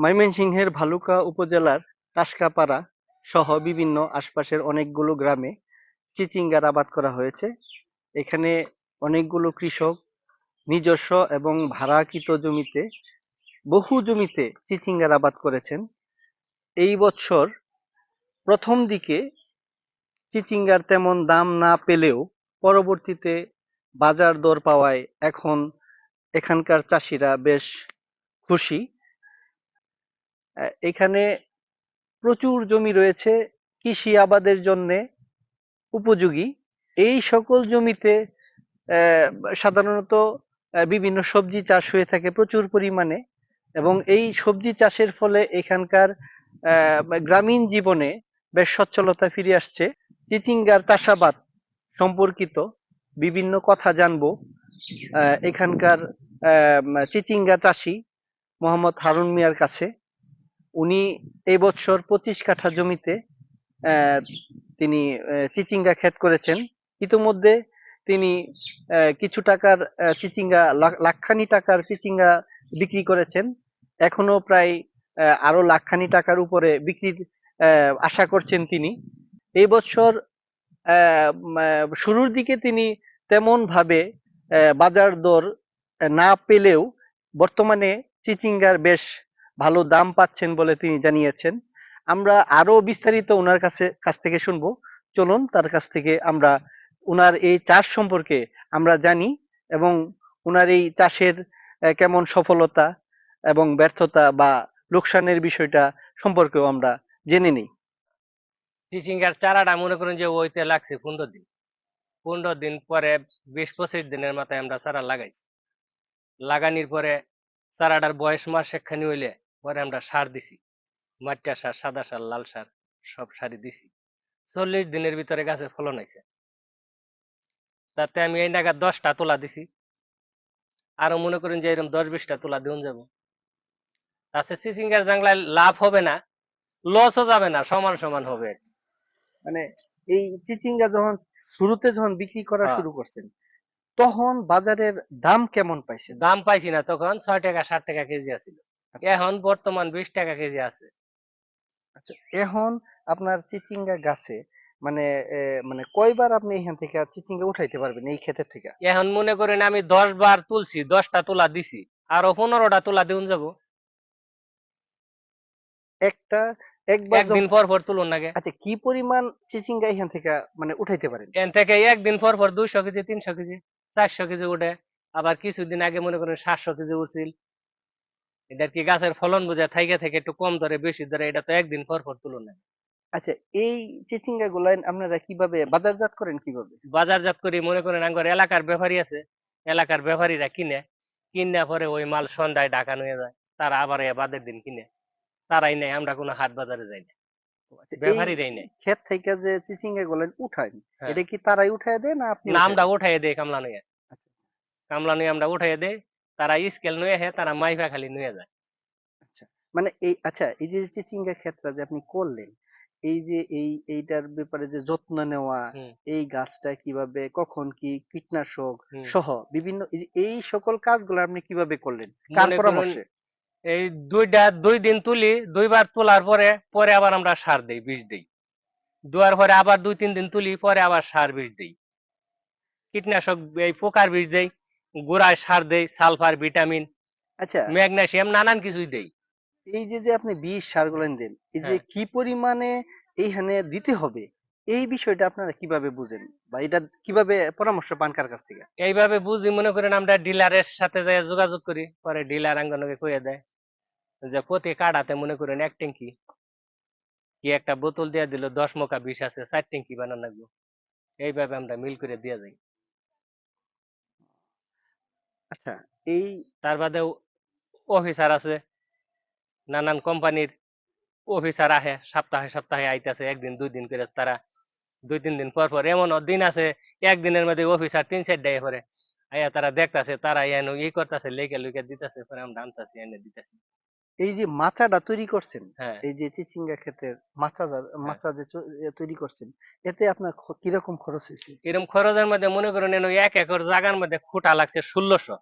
ময়মনসিংহের ভালুকা উপজেলার টাসকাপাড়া সহ বিভিন্ন আশপাশের অনেকগুলো গ্রামে চিচিঙ্গার আবাদ করা হয়েছে। এখানে অনেকগুলো কৃষক নিজস্ব এবং ভাড়াকৃত জমিতে, বহু জমিতে চিচিঙ্গার আবাদ করেছেন। এই বছর প্রথম দিকে চিচিঙ্গার তেমন দাম না পেলেও পরবর্তীতে বাজার দর পাওয়ায় এখন এখানকার চাষিরা বেশ খুশি। এখানে প্রচুর জমি রয়েছে কৃষি আবাদের জন্য উপযোগী। এই সকল জমিতে সাধারণত বিভিন্ন সবজি চাষ হয়ে থাকে প্রচুর পরিমাণে এবং এই সবজি চাষের ফলে এখানকার গ্রামীণ জীবনে বেশ সচ্ছলতা ফিরে আসছে। চিচিঙ্গার চাষাবাদ সম্পর্কিত বিভিন্ন কথা জানব। এখানকার চিচিঙ্গা চাষি মোহাম্মদ হারুন মিয়ার কাছে। উনি এই বছর পঁচিশ কাঠা জমিতে তিনি চিচিঙ্গা ক্ষেত করেছেন। ইতিমধ্যে তিনি কিছু টাকার চিচিঙ্গা, লাখ- লাখখানি টাকার চিচিঙ্গা বিক্রি করেছেন। এখনও প্রায় আরও লাখখানি টাকার উপরে বিক্রির আশা করছেন তিনি। এই বছর শুরুর দিকে তিনি তেমন ভাবে বাজার দর না পেলেও বর্তমানে চিচিঙ্গার বেশ ভালো দাম পাচ্ছেন বলে তিনি জানিয়েছেন। আমরা আরও বিস্তারিত ওনার কাছে, কাছ থেকে শুনব। চলুন, তার কাছ থেকে আমরা ওনার এই চাষ সম্পর্কে আমরা জানি এবং ওনার এই চাষের কেমন সফলতা এবং ব্যর্থতা বা লোকসানের বিষয়টা সম্পর্কেও আমরা জেনে নিই। চিচিঙ্গার চারাটা মনে করেন যে ওইতে লাগছে পনেরো দিন। পনেরো দিন পরে বিশ পঁচিশ দিনের মাথায় আমরা চারা লাগাইছি। লাগানির পরে চারাটার বয়স মাস একখানি হইলে পরে আমরা সার দিছি। মাটিয়া সার সাদা সার লাল সার সব সারই দিছি। চল্লিশ দিনের ভিতরে গাছে ফলন হয়েছে। তাতে আমি এই নাগাদ দশটা তোলা দিছি। আরও মনে করেন যে এরকম দশ বিশটা তোলা দিন যাব। তাছে চিচিঙ্গার জাংলায় লাভ হবে না লসও যাবে না সমান সমান হবে মানে এই চিচিঙ্গা যখন শুরুতে যখন বিক্রি করা হ্যাঁ। শুরু করছেন তখন বাজারের দাম কেমন পাইছে দাম পাইছি না তখন ছয় টাকা সাত টাকা কেজি আছিল। এখন বর্তমান বিশ টাকা কেজি আছে। আচ্ছা এখন আপনার চিচিঙ্গা গাছে মানে মানে কয়বার আপনি এখান থেকে চিচিঙ্গা উঠাইতে পারবেন এই ক্ষেতের থেকে? এখন মনে করেন আমি দশ বার তুলছি দশটা তোলা দিছি আরও পনেরোটা তোলা দিন যাব। একটা একবার একদিন পর পর তুলুন নাকি আচ্ছা কি পরিমাণ চিচিঙ্গা এখান থেকে মানে উঠাইতে পারেন? এখান থেকে একদিন পর পর দুইশো কেজি তিনশো কেজি চারশো কেজি উঠে আবার কিছুদিন আগে মনে করেন সাতশো কেজি উঠছিল। এটা কি গাছের ফলন বোঝা থেকে থেকে একটু কম ধরে বেশি ধরে এটা তো একদিন পর পর তুলুন না। আচ্ছা এই চিচিঙ্গা গুলা আপনারা কীভাবে বাজারজাত করেন কীভাবে? বাজারজাত করি মনে করেন আঙ্গর এলাকার ব্যাপারী আছে এলাকার ব্যাপারীরা কিনে কিনে পরে ওই মাল সন্ধ্যায় ঢাকা নিয়ে যায় তারা আবার বাদের দিন কিনে। তারাই নেয় আমরা কোনো হাট বাজারে যাই না। আচ্ছা, ব্যাপারীরাই নেয়। ক্ষেত থেকে যে চিচিঙ্গা গুলা উঠান হ্যাঁ। এটা কি তারাই উঠাই দেয় না আপনি না উঠায় আমরা উঠাই দেই কামলা নিয়ে। আচ্ছা, কামলা নিয়ে আমরা উঠাই দেই তারা স্কেল নিয়ে হে তারা মাইফা খালি নিয়ে যায়। আচ্ছা মানে এই আচ্ছা এই যে চিচিঙ্গা ক্ষেত্রে যে আপনি করলেন এই যে এই এইটার ব্যাপারে যে যত্ন নেওয়া এই গাছটা কীভাবে কখন কি কীটনাশক সহ বিভিন্ন এই সকল কাজগুলো আপনি কীভাবে করলেন? কার পরামর্শে? এই দুইটা দুই দিন তুলি দুইবার তোলার পরে পরে আবার আমরা সার দেই বিষ দেই। দেওয়ার পরে আবার দুই তিন দিন তুলি পরে আবার সার বিষ দেই। কীটনাশক এই পোকার বিষ দেই। গোড়ায় সার দেই সালফার ভিটামিন আচ্ছা। ম্যাগনেসিয়াম নানান কিছুই দেই। এই যে যে আপনি বিষ সারগুলো দেন এই যে হ্যাঁ। কি পরিমাণে এইখানে দিতে হবে এই বিষয়টা আপনারা কীভাবে বুঝেন? বা এটা কীভাবে পরামর্শ পান কার কাছ থেকে? এইভাবে বুঝি মনে করেন আমরা ডিলারের সাথে যাই যোগাযোগ করি পরে ডিলার আঙ্গনকে কয়ে দেয় যে প্রতি কাড়াতে মনে করেন এক ট্যাঙ্কি কি একটা বোতল দিয়ে দিল দশ মোকা বিষ আছে চার ট্যাঙ্কি বানানো লাগবে। এইভাবে আমরা মিল করে দিয়ে যাই। আচ্ছা এই তার বাদে অফিসার আছে। নানান কোম্পানির অফিসার আহে, সপ্তাহে সপ্তাহে আইতাছে, একদিন, দুই দিন করে তারা দুই, তিন দিন পর পর এমন দিন আছে, একদিনের মধ্যে অফিসার তিন, চার ডে পরে। আয়া তারা দেখতাছে, তারা এনে ই করতেছে লেখে লুকে দিতেছে, পরে আমরা আনতাছি, এনে দিতেছি। এই যে মাচাটা তৈরি করছেন হ্যাঁ। এই যে চিচিঙ্গা ক্ষেতের মাচা যা- মাচা যে তৈরি করছেন এতে আপনার কীরকম খরচ হয়েছে? এরকম খরচের মধ্যে মনে করেন এক একর জায়গার মধ্যে খুঁটা লাগছে ষোলোশো।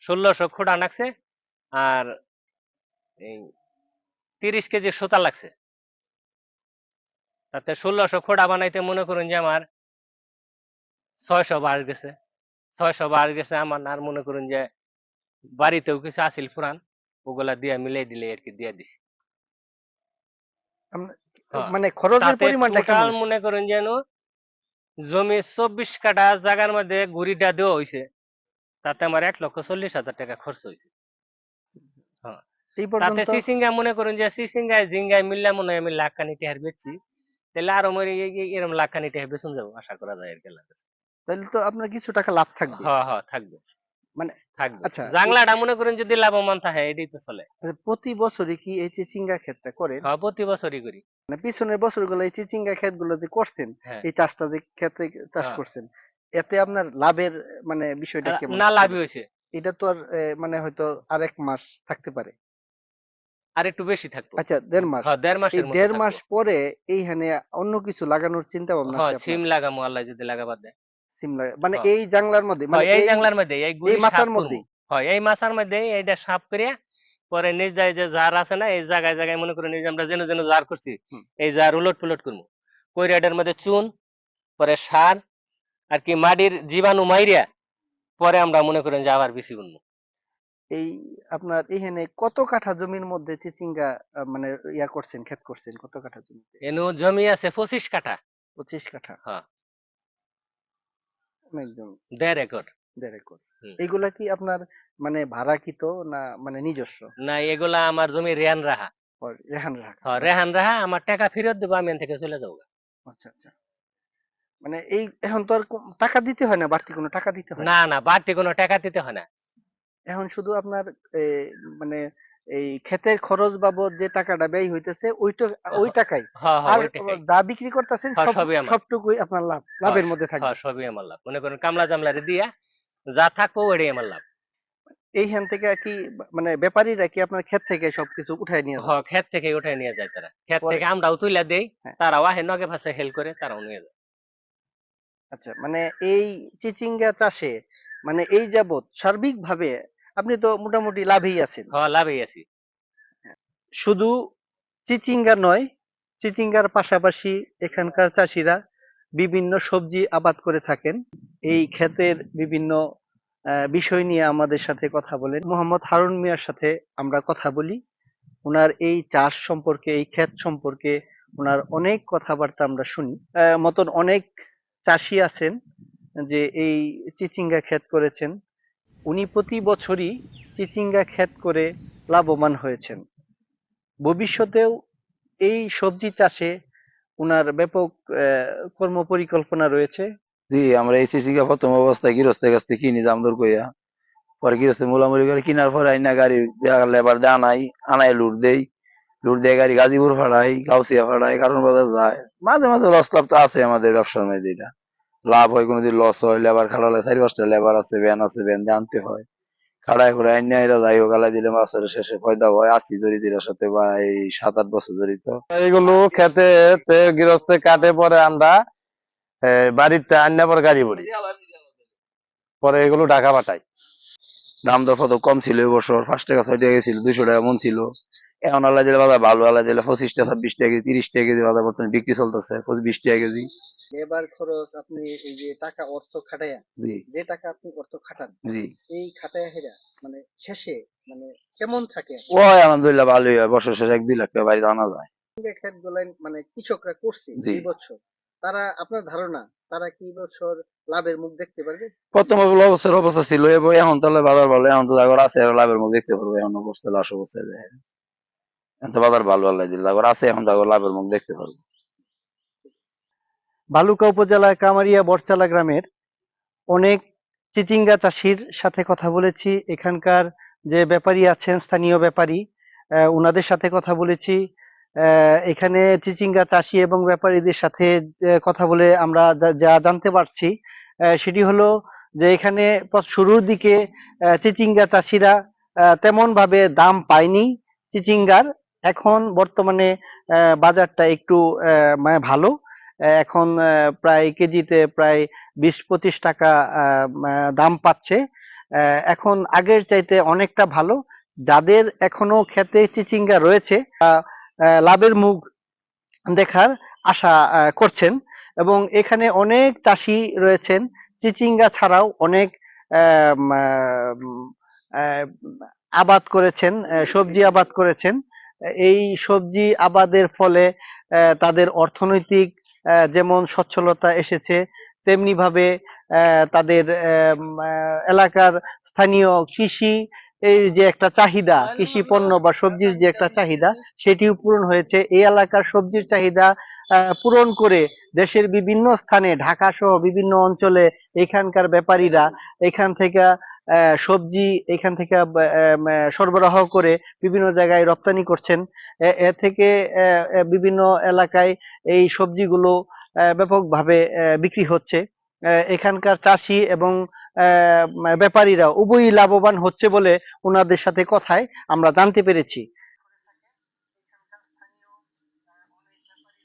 ষোলোশো খুঁটা লাগছে আর এই তিরিশ কেজি সুতা লাগছে। তাতে ষোলোশো খোড়া বানাইতে মনে করুন যে আমার ছয়শো বার গেছে। ছয়শো বার গেছে আমার আর মনে করুন যে বাড়িতেও কিছু আসিল পুরান। ওগুলা দিয়া মিলাই দিলে আর কি দিয়া দিছি হ্যাঁ। মানে খরচের পরিমাণটা কেমন মনে করেন যেন জমি চব্বিশ কাঠা জায়গার মধ্যে গুড়িটা দেওয়া হয়েছে তাতে আমার এক লক্ষ চল্লিশ হাজার টাকা খরচ হয়েছে এই তাতে সিসিঙ্গা মনে করুন যে সিসিঙ্গায় জিঙ্গায় মিললে মনে হয় আমি লাখ খানি টেহার বেচছি তাহলে আরও মনে হয় এরম লাখ খানি টেহার বেচুন যাব আশা করা যায় আর কি। তাহলে তো আপনার কিছু টাকা লাভ থাকবে হ্যাঁ হ্যাঁ থাকবে মানে থাকবে। আচ্ছা, জাংলাটা মনে করেন যদি লাভবান থাকে এটাই তো চলে। আচ্ছা, প্রতি বছরই কি এই চিচিঙ্গা ক্ষেতটা করেন? হ্যাঁ প্রতি বছরই করি। মানে পিছনের বছরগুলো এই চিচিঙ্গা ক্ষেতগুলো যে করছেন হ্যাঁ। এই চাষটা যে ক্ষেতে চাষ হ্যাঁ। করছেন এতে আপনার লাভের মানে বিষয়টা কেমন? না লাভই হয়েছে। এটা তো আর মানে হয়তো আরেক মাস থাকতে পারে। আর একটু বেশি থাকব। আচ্ছা দেড় মাস। হ্যাঁ দেড় মাসের দেড় মাস পরে এইখানে অন্য কিছু লাগানোর চিন্তা ভাবনা হ্যাঁ আছে সিম আপনার? লাগামো আল্লাহ যদি লাগাবার দেয়। সিম লাগা মানে হ্যাঁ। এই জাংলার মধ্যে মানে এই জাংলার মধ্যে এই গুড়ি এই মাথার সাফ মধ্যেই। করব। হয় এই মাছার মধ্যে এইটা সাফ করিয়া পরে নিজ যায় যে জার আছে না এই জায়গায় জায়গায় মনে করেন আমরা যেন যেন জার করছি এই জার উলট পুলট করব। কইরাটের মধ্যে চুন পরে সার আর কি মাটির জীবাণু মাইরিয়া পরে আমরা মনে করেন যে আবার বেশি বুনবো। এই আপনার এখানে কত কাঠা জমির মধ্যে চিচিঙ্গা মানে ইয়া করছেন ক্ষেত করছেন কত কাঠা জমিতে? এনু জমি আছে পঁচিশ কাঠা। পঁচিশ কাঠা। হ্যাঁ। একদম। দেড় একর। দেড় একর। হুম। কি আপনার মানে ভাড়াকৃত না মানে নিজস্ব? না এগুলা আমার জমি রেহান রাহা। রেহান রাখা হ্যাঁ রেহান রাহা আমার টাকা ফেরত দেবো আমি থেকে চলে যাব। আচ্ছা আচ্ছা। মানে এই এখন তো আর টাকা দিতে হয় না? বাড়তি কোনো টাকা দিতে হয় না না? বাড়তি কোনো টাকা দিতে হয় না। এখন শুধু আপনার মানে এই ক্ষেতের খরচ বাবদ যে টাকাটা ব্যয় হইতেছে ওইটা ওই টাকাই। হ্যাঁ হ্যাঁ আর যা বিক্রি করতেছেন হ্যাঁ। সবটুকুই আপনার লাভ লাভের মধ্যে থাকবে। হ্যাঁ সবই আমার লাভ। মনে করেন কামলা জামলারে দিয়া যা থাকব ওইটাই আমার লাভ। এইখান থেকে কি মানে ব্যাপারীরা কি আপনার ক্ষেত থেকে সবকিছু উঠায় নিয়ে যায়? হ্যাঁ ক্ষেত থেকে উঠে নিয়ে যায় তারা। ক্ষেত থেকে আমরাও তুলে দেই হ্যাঁ। তারাও আহে নগে ভাষায় হেল করে তারাও নিয়ে যায়। আচ্ছা মানে এই চিচিঙ্গা চাষে মানে এই যাবত সার্বিকভাবে আপনি তো মোটামুটি লাভেই আছেন। হ্যাঁ লাভেই আছি। শুধু চিচিঙ্গা নয় চিচিঙ্গার পাশাপাশি এখানকার চাষিরা বিভিন্ন সবজি আবাদ করে থাকেন। এই ক্ষেতের বিভিন্ন বিষয় নিয়ে আমাদের সাথে কথা বলেন। মোহাম্মদ হারুন মিয়ার সাথে আমরা কথা বলি। ওনার এই চাষ সম্পর্কে এই ক্ষেত সম্পর্কে ওনার অনেক কথাবার্তা আমরা শুনি। আহ, মতন অনেক চাষি আছেন যে এই চিচিঙ্গা ক্ষেত করেছেন। উনি প্রতি বছরই চিচিঙ্গা ক্ষেত করে লাভবান হয়েছেন। ভবিষ্যতেও এই সবজি চাষে উনার ব্যাপক আহ, কর্মপরিকল্পনা রয়েছে। জি আমরা এই চিচিঙ্গা প্রথম অবস্থায় গৃহস্থের কাছ থেকে কিনি দাম দর কইয়া পরে গৃহস্থ মোলামুলি করে কিনার পরে আইনা গাড়ি লেবার দিয়ে আনাই আনাই লুট দেই। লুট দিয়ে গাড়ি গাজীপুর ফাড়াই গাউসিয়া ফাড়াই কারণ বাজার যায়। মাঝে মাঝে লস লাভ তো আছে আমাদের ব্যবসার মধ্যে এটা লাভ হয় কোনোদিন লস হয় লেবার খাড়ালে চারি পাঁচটা লেবার আছে ভ্যান আছে ভ্যান দিয়ে আনতে হয়। খাড়ায় করে আইনা এরা যাই হোক আলাই দিলে মাছের শেষে ফয়দা হয়। আসি জড়িত এটার সাথে বা এই সাত আট বছর জড়িত। এইগুলো খেতে গৃহস্থে কাটে পরে আমরা বাড়িতে আন্না পরে গাড়ি ভরি পরে এগুলো ঢাকা পাঠাই। দাম দর কত কম ছিল এই বছর? পাঁচ টাকা ছয় টাকা ছিল দুইশো টাকা মন ছিল। এখন আল্লাহ দিলে বাজার ভালো আল্লাহ দিলে ছাব্বিশ টাকা কেজি তিরিশ টাকা কেজি বাজার বর্তমানে বিক্রি চলতেছে বিশ টাকা কেজি। লেবার খরচ আপনি এই যে টাকা অর্থ খাটায়া জি। যে টাকা আপনি অর্থ খাটান জি। এই খাটায়া হেরা মানে শেষে মানে কেমন থাকে? ওই আলহামদুলিল্লাহ ভালোই হয়। বছর শেষে এক দুই লাখ টাকা বাড়িতে আনা যায়। ক্ষেত মানে কৃষকরা করছে এই বছর। তারা আপনার ধারণা তারা কি বছর লাভের মুখ দেখতে পারবে? প্রথম অবস্থার অবস্থা ছিল এবার এখন তাহলে বাজার ভালো এখন তো জাগর আছে লাভের মুখ দেখতে পারব এখন অবস্থা লাশ অবস্থায় বাজার ভালো আল্লাহ দিল। জাগর আছে এখন জাগর লাভের মুখ দেখতে পারব। বালুকা কামারিয়া বরচালা গ্রামের অনেক চিচিঙ্গা চাষির সাথে কথা বলেছি। এখানকার যে ব্যাপারী আছেন, স্থানীয় ব্যাপারী সাথে কথা বলেছি। এখানে চিচিঙ্গা চাষি এবং ব্যাপারীদের সাথে কথা বলে আমরা যা- জানতে পারছি। সেটি হলো যে এখানে শুরুর দিকে চিচিঙ্গা চাষিরা তেমন ভাবে দাম পায়নি। চিচিঙ্গার এখন বর্তমানে বাজারটা একটু মানে ভালো। এখন প্রায় কেজিতে প্রায় বিশ পঁচিশ টাকা দাম পাচ্ছে। এখন আগের চাইতে অনেকটা ভালো। যাদের এখনও ক্ষেতে চিচিঙ্গা রয়েছে লাভের মুখ দেখার আশা করছেন এবং এখানে অনেক চাষি রয়েছেন। চিচিঙ্গা ছাড়াও অনেক আবাদ করেছেন সবজি আবাদ করেছেন। এই সবজি আবাদের ফলে তাদের অর্থনৈতিক যেমন সচ্ছলতা এসেছে তেমনি ভাবে তাদের এলাকার স্থানীয় কৃষি এই যে একটা চাহিদা কৃষি পণ্য বা সবজির যে একটা চাহিদা সেটিও পূরণ হয়েছে। এই এলাকার সবজির চাহিদা আহ, পূরণ করে দেশের বিভিন্ন স্থানে ঢাকা সহ বিভিন্ন অঞ্চলে এখানকার ব্যাপারীরা এখান থেকে সবজি এখান থেকে সরবরাহ করে বিভিন্ন জায়গায় রপ্তানি করছেন। এ থেকে বিভিন্ন এলাকায় এই সবজিগুলো ব্যাপকভাবে বিক্রি হচ্ছে। এখানকার চাষি এবং ব্যাপারীরা উভয়ই লাভবান হচ্ছে বলে ওনাদের সাথে কথায় আমরা জানতে পেরেছি।